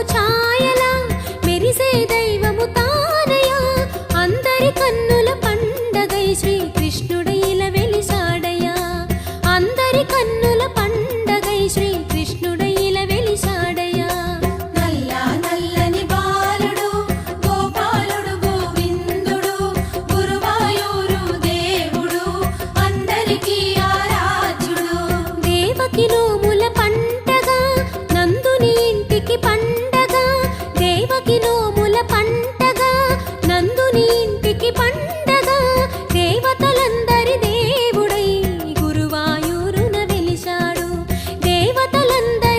మనకు ఛాయలా? మెరిసే దైవము తానయా? అందరి కన్నుల పండగై శ్రీకృష్ణుడై ఇలా వెలిసాడయా అందరి కన్నుల పండగై శ్రీకృష్ణుడై ఇలా వెలిసాడయా నల్ల నల్లని బాలుడు గోపాలుడు గోవిందుడు గురువాయూరు దేవుడు అందరికీ ఆరాధ్యుడు. దేవకిలో